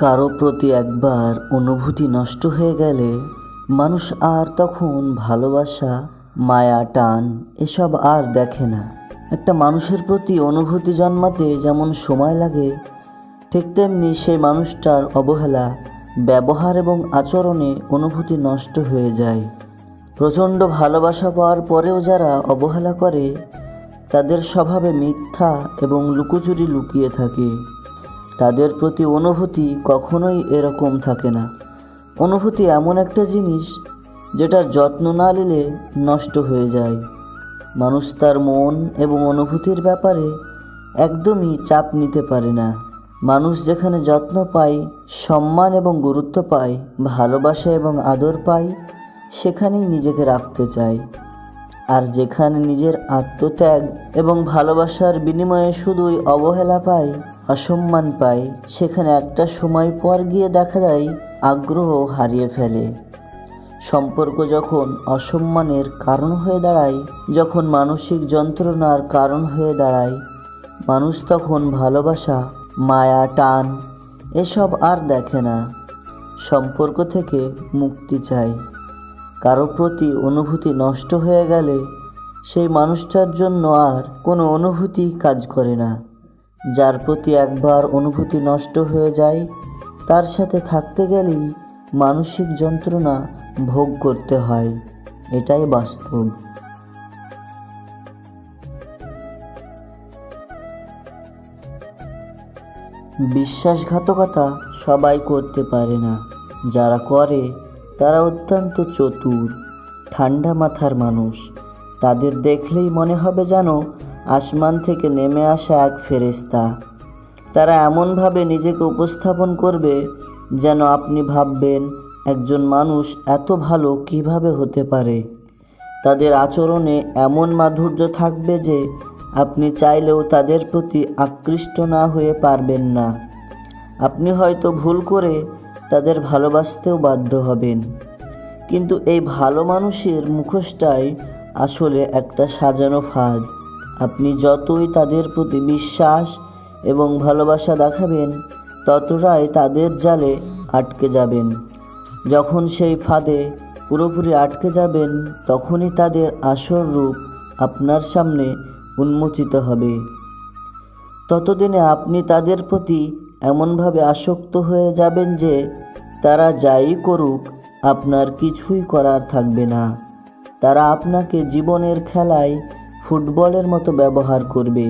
কারও প্রতি একবার অনুভূতি নষ্ট হয়ে গেলে মানুষ আর তখন ভালোবাসা, মায়া, টান এসব আর দেখে না। একটা মানুষের প্রতি অনুভূতি জন্মাতে যেমন সময় লাগে, ঠিক তেমনি সেই মানুষটার অবহেলা, ব্যবহার এবং আচরণে অনুভূতি নষ্ট হয়ে যায়। প্রচণ্ড ভালোবাসা পাওয়ার পরেও যারা অবহেলা করে, তাদের স্বভাবে মিথ্যা এবং লুকোচুরি লুকিয়ে থাকে। তাদের প্রতি অনুভূতি কখনোই এরকম থাকে না। অনুভূতি এমন একটা জিনিস যেটার যত্ন না নিলে নষ্ট হয়ে যায়। মানুষ তার মন এবং অনুভূতির ব্যাপারে একদমই চাপ নিতে পারে না। মানুষ যেখানে যত্ন পায়, সম্মান এবং গুরুত্ব পায়, ভালোবাসা এবং আদর পায়, সেখানেই নিজেকে রাখতে চায়। আর যেখানে নিজের আত্মত্যাগ এবং ভালোবাসার বিনিময়ে শুধুই অবহেলা পায়, অসম্মান পায়, সেখানে একটা সময় পর গিয়ে দেখা যায় আগ্রহ হারিয়ে ফেলে। সম্পর্ক যখন অসম্মানের কারণ হয়ে দাঁড়ায়, যখন মানসিক যন্ত্রণার কারণ হয়ে দাঁড়ায়, মানুষ তখন ভালোবাসা, মায়া, টান, এসব আর দেখে না। সম্পর্ক থেকে মুক্তি চায়। কারও প্রতি অনুভূতি নষ্ট হয়ে গেলে সেই মানুষটার জন্য আর কোনো অনুভূতি কাজ করে না। যার প্রতি একবার অনুভূতি নষ্ট হয়ে যায়, তার সাথে থাকতে গেলেই মানসিক যন্ত্রণা ভোগ করতে হয়। এটাই বাস্তব। বিশ্বাসঘাতকতা সবাই করতে পারে না। যারা করে তারা অত্যন্ত চতুর, ঠান্ডা মাথার মানুষ। তাদের দেখলেই মনে হবে যেন আসমান থেকে নেমে আসা এক ফেরেস্তা তারা এমনভাবে নিজেকে উপস্থাপন করবে যেন আপনি ভাববেন, একজন মানুষ এত ভালো কীভাবে হতে পারে? তাদের আচরণে এমন মাধুর্য থাকবে যে আপনি চাইলেও তাদের প্রতি আকৃষ্ট না হয়ে পারবেন না। আপনি হয়তো ভুল করে তাদের ভালোবাসতেও বাধ্য হবেন। কিন্তু এই ভালো মানুষের মুখোশটাই আসলে একটা সাজানো ফাঁদ। আপনি যতই তাদের প্রতি বিশ্বাস এবং ভালোবাসা দেখাবেন, ততটাই তাদের জালে আটকে যাবেন। যখন সেই ফাঁদে পুরোপুরি আটকে যাবেন, তখনই তাদের আসল রূপ আপনার সামনে উন্মোচিত হবে। ততদিনে আপনি তাদের প্রতি এমনভাবে আসক্ত হয়ে যাবেন যে তারা যাই করুক, আপনার কিছুই করার থাকবে না। তারা আপনাকে জীবনের খেলায় ফুটবলের মতো ব্যবহার করবে,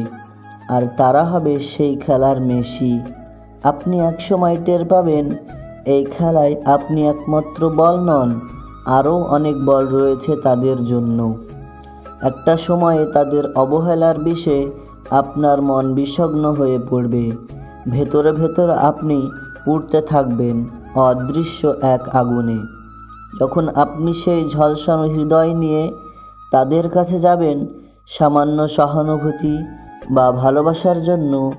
আর তারা হবে সেই খেলার মেশি আপনি একসময় টের পাবেন, এই খেলায় আপনি একমাত্র বল নন, আরও অনেক বল রয়েছে তাদের জন্য। একটা সময়ে তাদের অবহেলার বিষে আপনার মন বিষগ্ন হয়ে পড়বে। ভেতরে ভেতরে আপনি পুড়তে থাকবেন অদৃশ্য এক আগুনে। যখন আপনি সেই ঝলসানো হৃদয় নিয়ে তাদের কাছে যাবেন সামান্য সহানুভূতি বা ভালোবাসার জন্য,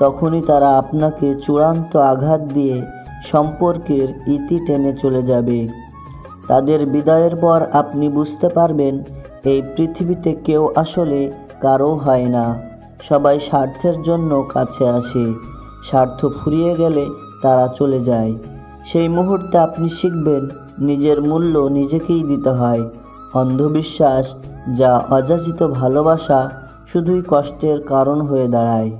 তখনই তারা আপনাকে চূড়ান্ত আঘাত দিয়ে সম্পর্কের ইতি টেনে চলে যাবে। তাদের বিদায়ের পর আপনি বুঝতে পারবেন, এই পৃথিবীতে কেউ আসলে কারও হয় না, সবাই স্বার্থের জন্য কাছে আসে। স্বার্থ ফুরিয়ে গেলে তারা চলে যায়। সেই মুহূর্তে আপনি শিখবেন, নিজের মূল্য নিজেকেই দিতে হয়। অন্ধবিশ্বাস, যা অযাচিত ভালোবাসা, শুধুই কষ্টের কারণ হয়ে দাঁড়ায়।